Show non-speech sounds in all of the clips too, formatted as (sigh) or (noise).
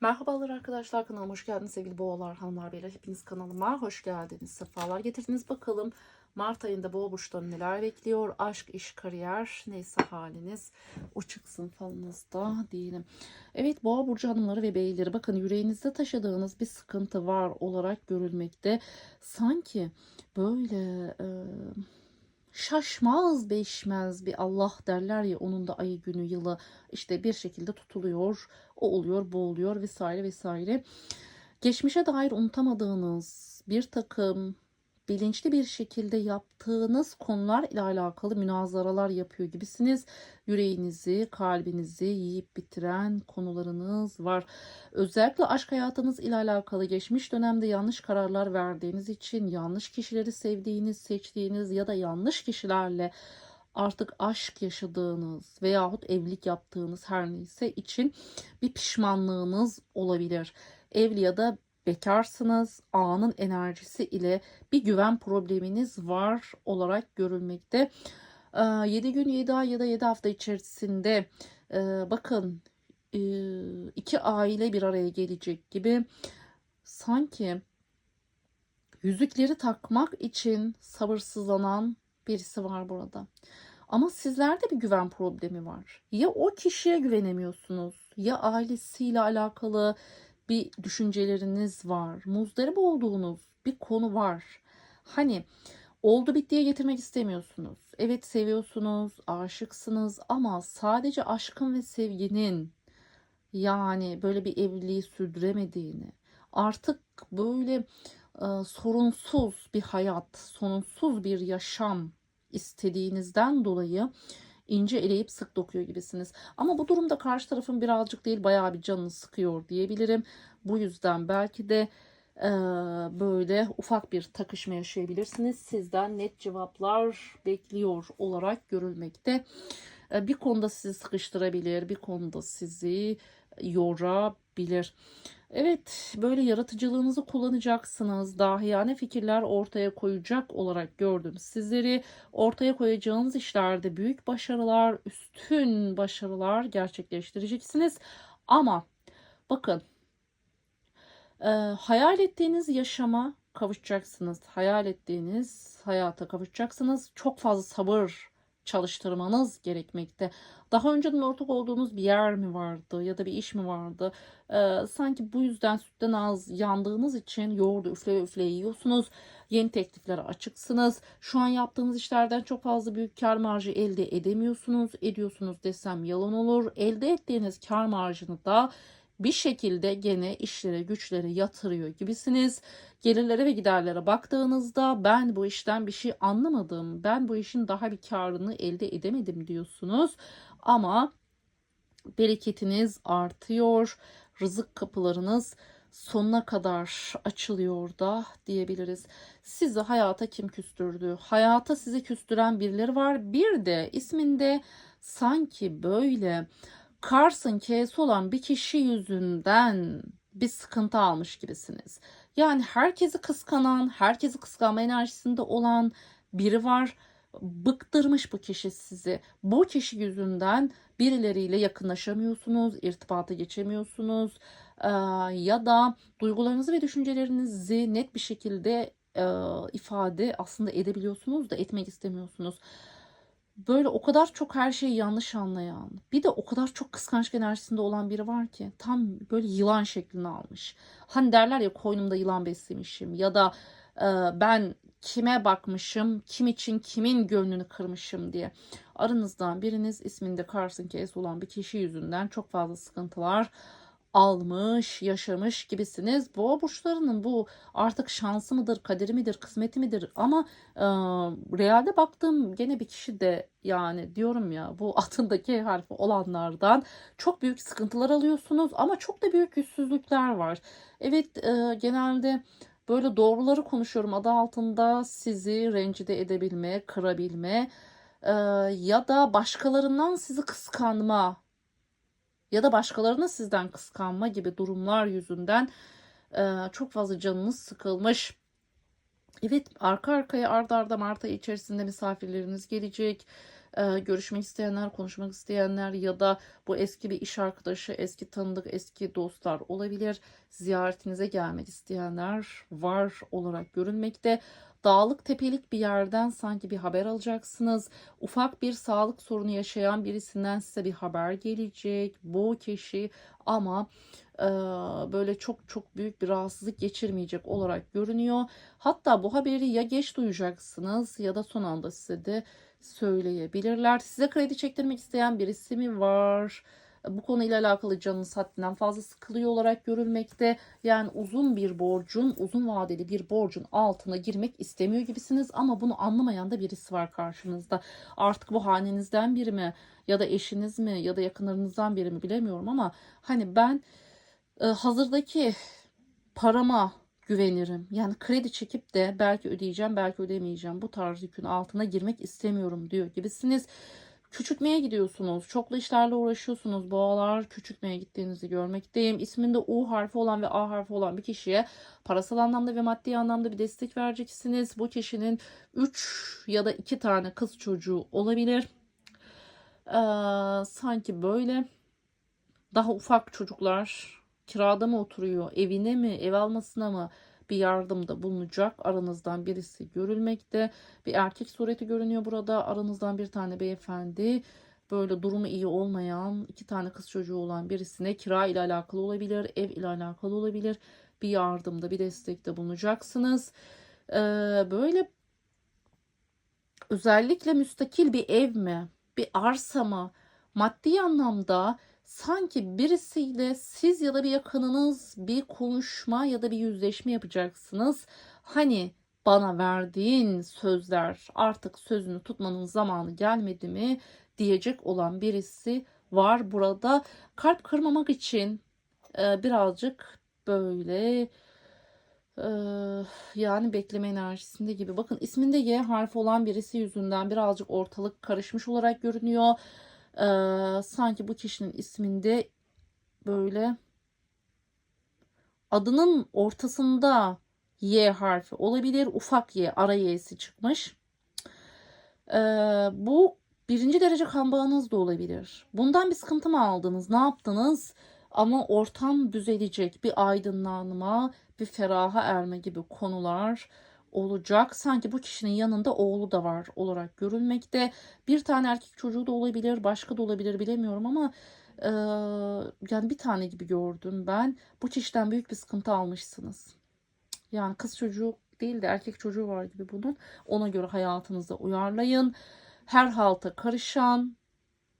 Merhabalar arkadaşlar kanalıma hoş geldiniz sevgili boğalar hanımlar beyler. Hepiniz kanalıma hoş geldiniz sefalar getirdiniz. Bakalım Mart ayında boğa burçları neler bekliyor? Aşk iş kariyer neyse haliniz o çıksın falınızda diyelim. Evet boğa burcu hanımları ve beyleri bakın yüreğinizde taşıdığınız bir sıkıntı var olarak görülmekte. Sanki böyle e, şaşmaz beşmez bir Allah derler ya onun da ayı günü yılı işte bir şekilde tutuluyor o oluyor bu oluyor vesaire vesaire. Geçmişe dair unutamadığınız bir takım bilinçli bir şekilde yaptığınız konular ile alakalı münazaralar yapıyor gibisiniz. Yüreğinizi, kalbinizi yiyip bitiren konularınız var. Özellikle aşk hayatınız ile alakalı geçmiş dönemde yanlış kararlar verdiğiniz için, yanlış kişileri sevdiğiniz, seçtiğiniz ya da yanlış kişilerle artık aşk yaşadığınız veyahut evlilik yaptığınız her neyse için bir pişmanlığınız olabilir. Evli ya da bekarsınız. Anın enerjisi ile bir güven probleminiz var olarak görülmekte. 7 gün 7 ay ya da 7 hafta içerisinde e, bakın e, iki aile bir araya gelecek gibi sanki yüzükleri takmak için sabırsızlanan birisi var burada. Ama sizlerde bir güven problemi var. Ya o kişiye güvenemiyorsunuz ya ailesiyle alakalı bir düşünceleriniz var. Muzdarip olduğunuz bir konu var. Hani oldu bittiye getirmek istemiyorsunuz. Evet seviyorsunuz, aşıksınız ama sadece aşkın ve sevginin yani böyle bir evliliği sürdüremediğini, artık böyle e, sorunsuz bir hayat, sorunsuz bir yaşam istediğinizden dolayı ince eleyip sık dokuyor gibisiniz. Ama bu durumda karşı tarafın birazcık değil bayağı bir canını sıkıyor diyebilirim. Bu yüzden belki de e, böyle ufak bir takışma yaşayabilirsiniz. Sizden net cevaplar bekliyor olarak görülmekte. E, bir konuda sizi sıkıştırabilir, bir konuda sizi yorabilir. Evet, böyle yaratıcılığınızı kullanacaksınız. Dahiyane fikirler ortaya koyacak olarak gördüm. Sizleri ortaya koyacağınız işlerde büyük başarılar, üstün başarılar gerçekleştireceksiniz. Ama bakın, e, hayal ettiğiniz yaşama kavuşacaksınız. Hayal ettiğiniz hayata kavuşacaksınız. Çok fazla sabır çalıştırmanız gerekmekte. Daha önceden ortak olduğunuz bir yer mi vardı ya da bir iş mi vardı? Ee, sanki bu yüzden sütten az yandığınız için yoğurdu üfle üfle yiyorsunuz. Yeni tekliflere açıksınız. Şu an yaptığınız işlerden çok fazla büyük kar marjı elde edemiyorsunuz. Ediyorsunuz desem yalan olur. Elde ettiğiniz kar marjını da bir şekilde gene işlere güçlere yatırıyor gibisiniz. Gelirlere ve giderlere baktığınızda ben bu işten bir şey anlamadım. Ben bu işin daha bir karını elde edemedim diyorsunuz. Ama bereketiniz artıyor. Rızık kapılarınız sonuna kadar açılıyor da diyebiliriz. Sizi hayata kim küstürdü? Hayata sizi küstüren birileri var. Bir de isminde sanki böyle Cars'ın K'si olan bir kişi yüzünden bir sıkıntı almış gibisiniz. Yani herkesi kıskanan, herkesi kıskanma enerjisinde olan biri var. Bıktırmış bu kişi sizi. Bu kişi yüzünden birileriyle yakınlaşamıyorsunuz, irtibata geçemiyorsunuz ya da duygularınızı ve düşüncelerinizi net bir şekilde ifade aslında edebiliyorsunuz da etmek istemiyorsunuz böyle o kadar çok her şeyi yanlış anlayan bir de o kadar çok kıskançlık enerjisinde olan biri var ki tam böyle yılan şeklini almış. Hani derler ya koynumda yılan beslemişim ya da e, ben kime bakmışım kim için kimin gönlünü kırmışım diye. Aranızdan biriniz isminde Carson Case olan bir kişi yüzünden çok fazla sıkıntılar almış, yaşamış gibisiniz. Boğa burçlarının bu artık şansı mıdır, kaderi midir, kısmeti midir? Ama e, realde baktığım gene bir kişi de yani diyorum ya bu (laughs) altındaki harfi olanlardan çok büyük sıkıntılar alıyorsunuz ama çok da büyük yüzsüzlükler var. Evet e, genelde böyle doğruları konuşuyorum adı altında sizi rencide edebilme, kırabilme e, ya da başkalarından sizi kıskanma ya da başkalarına sizden kıskanma gibi durumlar yüzünden e, çok fazla canınız sıkılmış. Evet arka arkaya arda arda Mart içerisinde misafirleriniz gelecek. Ee, görüşmek isteyenler, konuşmak isteyenler ya da bu eski bir iş arkadaşı, eski tanıdık, eski dostlar olabilir. Ziyaretinize gelmek isteyenler var olarak görünmekte. Dağlık tepelik bir yerden sanki bir haber alacaksınız. Ufak bir sağlık sorunu yaşayan birisinden size bir haber gelecek. Bu kişi ama e, böyle çok çok büyük bir rahatsızlık geçirmeyecek olarak görünüyor. Hatta bu haberi ya geç duyacaksınız ya da son anda size de söyleyebilirler. Size kredi çektirmek isteyen birisi mi var? Bu konuyla alakalı canınız haddinden fazla sıkılıyor olarak görülmekte. Yani uzun bir borcun, uzun vadeli bir borcun altına girmek istemiyor gibisiniz ama bunu anlamayan da birisi var karşınızda. Artık bu hanenizden biri mi ya da eşiniz mi ya da yakınlarınızdan biri mi bilemiyorum ama hani ben e, hazırdaki parama güvenirim. Yani kredi çekip de belki ödeyeceğim, belki ödemeyeceğim. Bu tarz yükün altına girmek istemiyorum diyor gibisiniz. Küçültmeye gidiyorsunuz. Çoklu işlerle uğraşıyorsunuz. Boğalar küçültmeye gittiğinizi görmekteyim. İsminde U harfi olan ve A harfi olan bir kişiye parasal anlamda ve maddi anlamda bir destek vereceksiniz. Bu kişinin 3 ya da 2 tane kız çocuğu olabilir. Ee, sanki böyle daha ufak çocuklar kirada mı oturuyor, evine mi, ev almasına mı bir yardımda bulunacak aranızdan birisi görülmekte. Bir erkek sureti görünüyor burada. Aranızdan bir tane beyefendi böyle durumu iyi olmayan iki tane kız çocuğu olan birisine kira ile alakalı olabilir, ev ile alakalı olabilir. Bir yardımda, bir destekte bulunacaksınız. Ee, böyle özellikle müstakil bir ev mi, bir arsa mı, maddi anlamda sanki birisiyle siz ya da bir yakınınız bir konuşma ya da bir yüzleşme yapacaksınız. Hani bana verdiğin sözler artık sözünü tutmanın zamanı gelmedi mi diyecek olan birisi var burada. Kalp kırmamak için e, birazcık böyle e, yani bekleme enerjisinde gibi. Bakın isminde Y harfi olan birisi yüzünden birazcık ortalık karışmış olarak görünüyor. Ee, sanki bu kişinin isminde böyle adının ortasında Y harfi olabilir. Ufak Y, ara Y'si çıkmış. Ee, bu birinci derece kan bağınız da olabilir. Bundan bir sıkıntı mı aldınız? Ne yaptınız? Ama ortam düzelecek. Bir aydınlanma, bir feraha erme gibi konular olacak. Sanki bu kişinin yanında oğlu da var olarak görülmekte. Bir tane erkek çocuğu da olabilir, başka da olabilir bilemiyorum ama e, yani bir tane gibi gördüm ben. Bu kişiden büyük bir sıkıntı almışsınız. Yani kız çocuğu değil de erkek çocuğu var gibi bunun. Ona göre hayatınızda uyarlayın. Her halta karışan,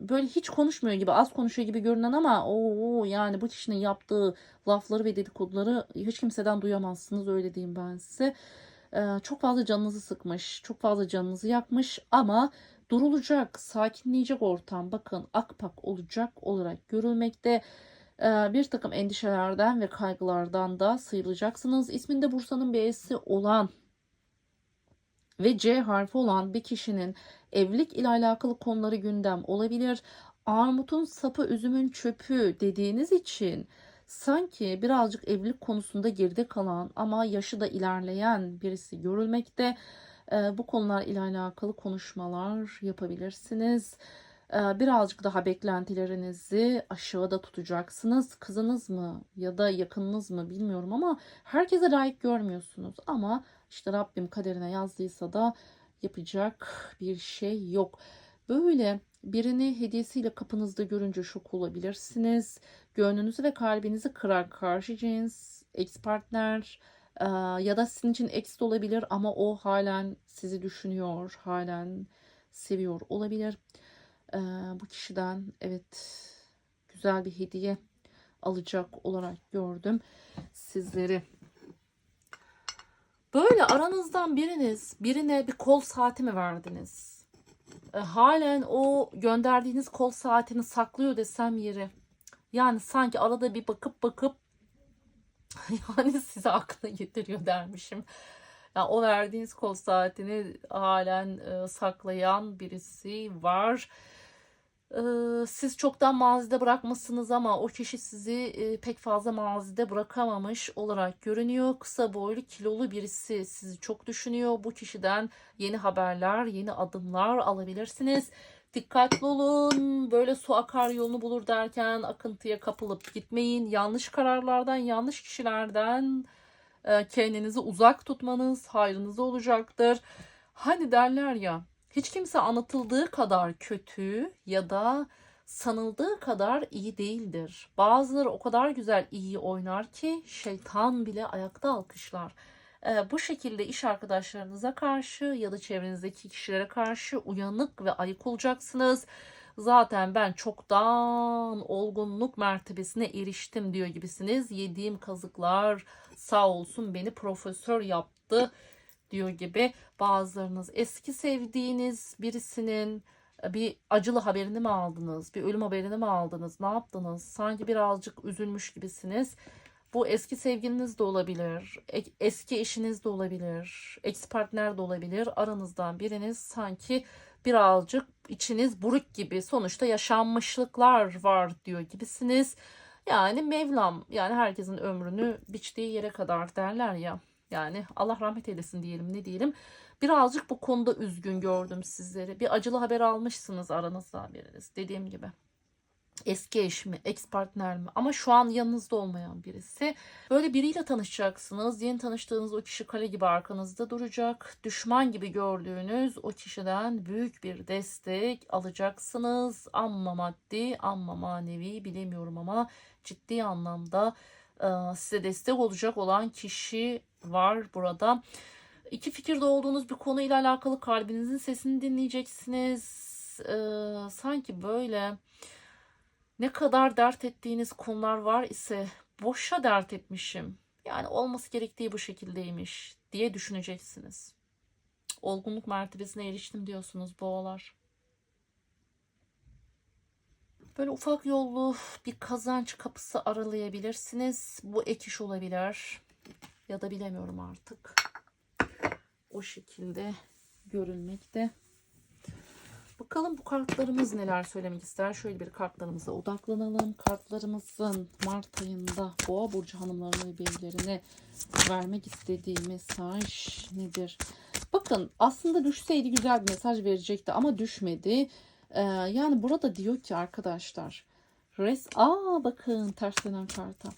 böyle hiç konuşmuyor gibi, az konuşuyor gibi görünen ama o yani bu kişinin yaptığı lafları ve dedikoduları hiç kimseden duyamazsınız öyle diyeyim ben size. Ee, çok fazla canınızı sıkmış, çok fazla canınızı yakmış ama durulacak, sakinleyecek ortam bakın akpak olacak olarak görülmekte. Ee, bir takım endişelerden ve kaygılardan da sıyrılacaksınız. İsminde Bursa'nın B'si olan ve C harfi olan bir kişinin evlilik ile alakalı konuları gündem olabilir. Armutun sapı, üzümün çöpü dediğiniz için sanki birazcık evlilik konusunda geride kalan ama yaşı da ilerleyen birisi görülmekte. Ee, bu konular ile alakalı konuşmalar yapabilirsiniz. Ee, birazcık daha beklentilerinizi aşağıda tutacaksınız. Kızınız mı ya da yakınınız mı bilmiyorum ama herkese layık görmüyorsunuz. Ama işte Rabbim kaderine yazdıysa da yapacak bir şey yok. Böyle birini hediyesiyle kapınızda görünce şok olabilirsiniz. Gönlünüzü ve kalbinizi kıran karşı cins, ex partner ya da sizin için ex de olabilir ama o halen sizi düşünüyor, halen seviyor olabilir. Bu kişiden evet güzel bir hediye alacak olarak gördüm sizleri. Böyle aranızdan biriniz birine bir kol saati mi verdiniz? E, halen o gönderdiğiniz kol saatini saklıyor desem yeri. Yani sanki arada bir bakıp bakıp (laughs) yani size aklına getiriyor dermişim. Yani o verdiğiniz kol saatini halen e, saklayan birisi var. E, siz çoktan mazide bırakmışsınız ama o kişi sizi e, pek fazla mazide bırakamamış olarak görünüyor. Kısa boylu kilolu birisi sizi çok düşünüyor. Bu kişiden yeni haberler, yeni adımlar alabilirsiniz. (laughs) Dikkatli olun. Böyle su akar yolunu bulur derken akıntıya kapılıp gitmeyin. Yanlış kararlardan, yanlış kişilerden e, kendinizi uzak tutmanız hayrınıza olacaktır. Hani derler ya hiç kimse anlatıldığı kadar kötü ya da sanıldığı kadar iyi değildir. Bazıları o kadar güzel iyi oynar ki şeytan bile ayakta alkışlar. Ee, bu şekilde iş arkadaşlarınıza karşı ya da çevrenizdeki kişilere karşı uyanık ve ayık olacaksınız. Zaten ben çoktan olgunluk mertebesine eriştim diyor gibisiniz. Yediğim kazıklar sağ olsun beni profesör yaptı diyor gibi. Bazılarınız eski sevdiğiniz birisinin bir acılı haberini mi aldınız? Bir ölüm haberini mi aldınız? Ne yaptınız? Sanki birazcık üzülmüş gibisiniz. Bu eski sevgiliniz de olabilir, eski eşiniz de olabilir, ex partner de olabilir. Aranızdan biriniz sanki birazcık içiniz buruk gibi. Sonuçta yaşanmışlıklar var diyor gibisiniz. Yani Mevlam yani herkesin ömrünü biçtiği yere kadar derler ya. Yani Allah rahmet eylesin diyelim ne diyelim. Birazcık bu konuda üzgün gördüm sizleri. Bir acılı haber almışsınız aranızdan biriniz dediğim gibi. Eski eş mi, ex partner mi ama şu an yanınızda olmayan birisi. Böyle biriyle tanışacaksınız. Yeni tanıştığınız o kişi kale gibi arkanızda duracak. Düşman gibi gördüğünüz o kişiden büyük bir destek alacaksınız. Amma maddi, amma manevi bilemiyorum ama ciddi anlamda e, size destek olacak olan kişi var burada. İki fikirde olduğunuz bir konuyla alakalı kalbinizin sesini dinleyeceksiniz. Ee, sanki böyle ne kadar dert ettiğiniz konular var ise boşa dert etmişim. Yani olması gerektiği bu şekildeymiş diye düşüneceksiniz. Olgunluk mertebesine eriştim diyorsunuz boğalar. Böyle ufak yollu bir kazanç kapısı aralayabilirsiniz. Bu ek iş olabilir. Ya da bilemiyorum artık. O şekilde görünmekte. Bakalım bu kartlarımız neler söylemek ister. Şöyle bir kartlarımıza odaklanalım. Kartlarımızın Mart ayında Boğa Burcu hanımlarına ve beylerine vermek istediği mesaj nedir? Bakın aslında düşseydi güzel bir mesaj verecekti ama düşmedi. Ee, yani burada diyor ki arkadaşlar res aa bakın ters dönen karta.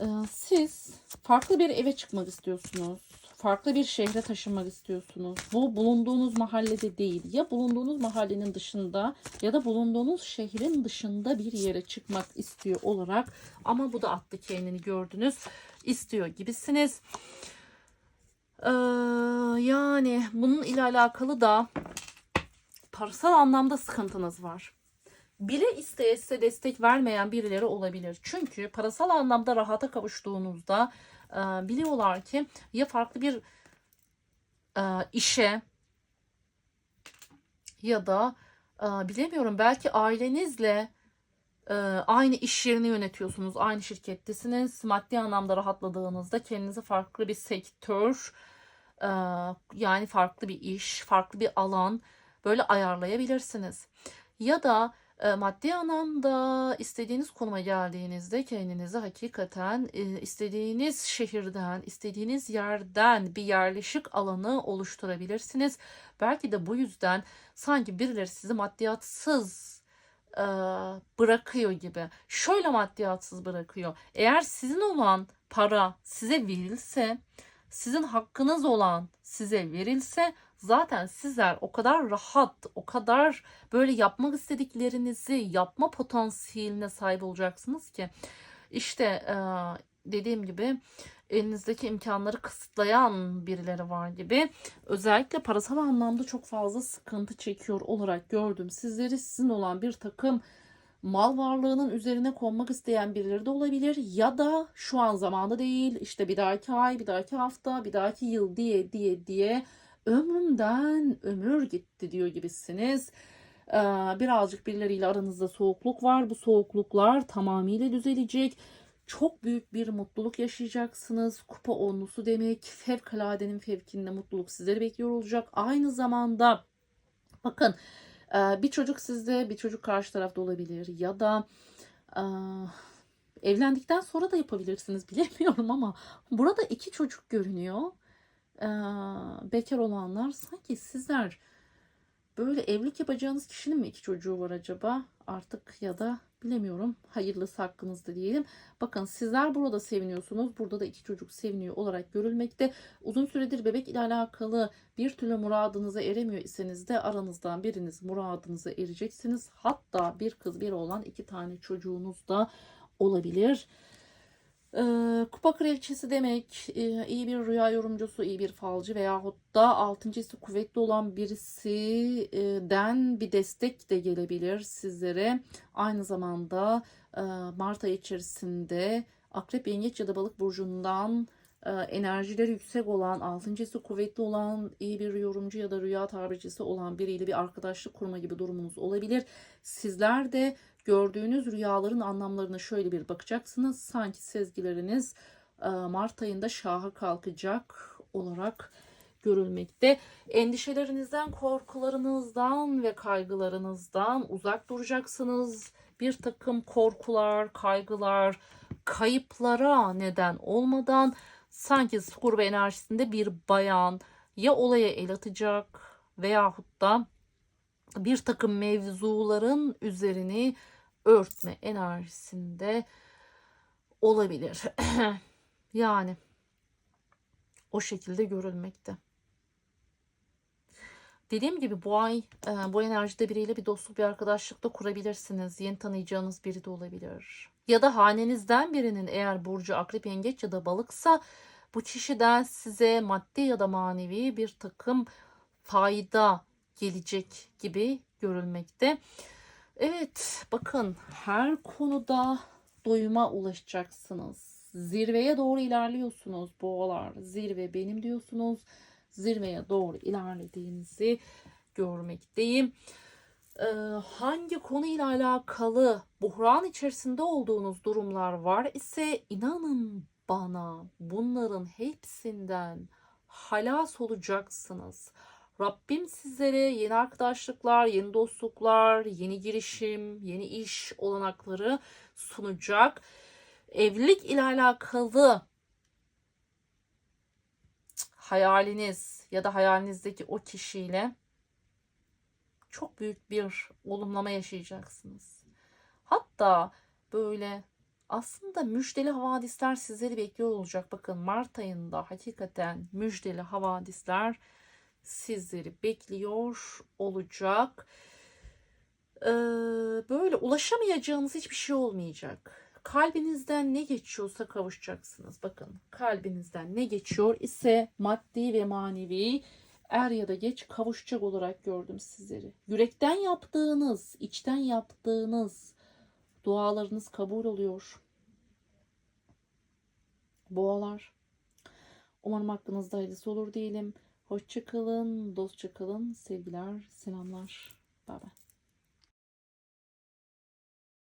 Ee, siz farklı bir eve çıkmak istiyorsunuz farklı bir şehre taşınmak istiyorsunuz. Bu bulunduğunuz mahallede değil. Ya bulunduğunuz mahallenin dışında ya da bulunduğunuz şehrin dışında bir yere çıkmak istiyor olarak ama bu da attı kendini gördünüz. istiyor gibisiniz. Ee, yani bunun ile alakalı da parasal anlamda sıkıntınız var. Bile isteye size destek vermeyen birileri olabilir. Çünkü parasal anlamda rahata kavuştuğunuzda e, biliyorlar ki ya farklı bir e, işe ya da e, bilemiyorum belki ailenizle e, aynı iş yerini yönetiyorsunuz. Aynı şirkettesiniz. Maddi anlamda rahatladığınızda kendinizi farklı bir sektör e, yani farklı bir iş, farklı bir alan böyle ayarlayabilirsiniz. Ya da maddi anlamda istediğiniz konuma geldiğinizde kendinizi hakikaten e, istediğiniz şehirden, istediğiniz yerden bir yerleşik alanı oluşturabilirsiniz. Belki de bu yüzden sanki birileri sizi maddiyatsız e, bırakıyor gibi. Şöyle maddiyatsız bırakıyor. Eğer sizin olan para size verilse, sizin hakkınız olan size verilse zaten sizler o kadar rahat, o kadar böyle yapmak istediklerinizi yapma potansiyeline sahip olacaksınız ki işte dediğim gibi elinizdeki imkanları kısıtlayan birileri var gibi. Özellikle parasal anlamda çok fazla sıkıntı çekiyor olarak gördüm. Sizleri sizin olan bir takım mal varlığının üzerine konmak isteyen birileri de olabilir ya da şu an zamanı değil işte bir dahaki ay bir dahaki hafta bir dahaki yıl diye diye diye ömrümden ömür gitti diyor gibisiniz. Ee, birazcık birileriyle aranızda soğukluk var. Bu soğukluklar tamamıyla düzelecek. Çok büyük bir mutluluk yaşayacaksınız. Kupa onlusu demek. Fevkaladenin fevkinde mutluluk sizleri bekliyor olacak. Aynı zamanda bakın e, bir çocuk sizde bir çocuk karşı tarafta olabilir. Ya da e, evlendikten sonra da yapabilirsiniz (laughs) bilemiyorum ama burada iki çocuk görünüyor bekar olanlar sanki sizler Böyle evlilik yapacağınız kişinin mi iki çocuğu var acaba? Artık ya da bilemiyorum. Hayırlısı hakkınızda diyelim. Bakın sizler burada seviniyorsunuz. Burada da iki çocuk seviniyor olarak görülmekte. Uzun süredir bebek ile alakalı bir türlü muradınıza eremiyor iseniz de aranızdan biriniz muradınıza ereceksiniz. Hatta bir kız bir oğlan iki tane çocuğunuz da olabilir. Ee, Kupa kraliçesi demek e, iyi bir rüya yorumcusu, iyi bir falcı veyahut da altıncısı kuvvetli olan birisinden bir destek de gelebilir sizlere. Aynı zamanda e, Mart ayı içerisinde Akrep, Yengeç ya da Balık burcundan e, enerjileri yüksek olan, altıncısı kuvvetli olan, iyi bir yorumcu ya da rüya tabircisi olan biriyle bir arkadaşlık kurma gibi durumunuz olabilir. Sizler de gördüğünüz rüyaların anlamlarına şöyle bir bakacaksınız. Sanki sezgileriniz e, Mart ayında şaha kalkacak olarak görülmekte. Endişelerinizden, korkularınızdan ve kaygılarınızdan uzak duracaksınız. Bir takım korkular, kaygılar, kayıplara neden olmadan sanki kurba enerjisinde bir bayan ya olaya el atacak veyahut da bir takım mevzuların üzerini örtme enerjisinde olabilir. (clears throat) yani o şekilde görülmekte. Dediğim gibi bu ay e, bu enerjide biriyle bir dostluk bir arkadaşlık da kurabilirsiniz. Yeni tanıyacağınız biri de olabilir. Ya da hanenizden birinin eğer burcu akrep yengeç ya da balıksa bu kişiden size maddi ya da manevi bir takım fayda gelecek gibi görülmekte. Evet bakın her konuda doyuma ulaşacaksınız. Zirveye doğru ilerliyorsunuz boğalar. Zirve benim diyorsunuz. Zirveye doğru ilerlediğinizi görmekteyim. Ee, hangi konuyla alakalı buhran içerisinde olduğunuz durumlar var ise inanın bana bunların hepsinden halas olacaksınız. Rabbim sizlere yeni arkadaşlıklar, yeni dostluklar, yeni girişim, yeni iş olanakları sunacak. Evlilik ile alakalı hayaliniz ya da hayalinizdeki o kişiyle çok büyük bir olumlama yaşayacaksınız. Hatta böyle aslında müjdeli havadisler sizleri bekliyor olacak. Bakın Mart ayında hakikaten müjdeli havadisler sizleri bekliyor olacak. Ee, böyle ulaşamayacağınız hiçbir şey olmayacak. Kalbinizden ne geçiyorsa kavuşacaksınız. Bakın kalbinizden ne geçiyor ise maddi ve manevi er ya da geç kavuşacak olarak gördüm sizleri. Yürekten yaptığınız, içten yaptığınız dualarınız kabul oluyor. Boğalar. Umarım hakkınızda hayırlısı olur diyelim. Hoşça kalın, dostça. Sevgiler, selamlar. Bay bay.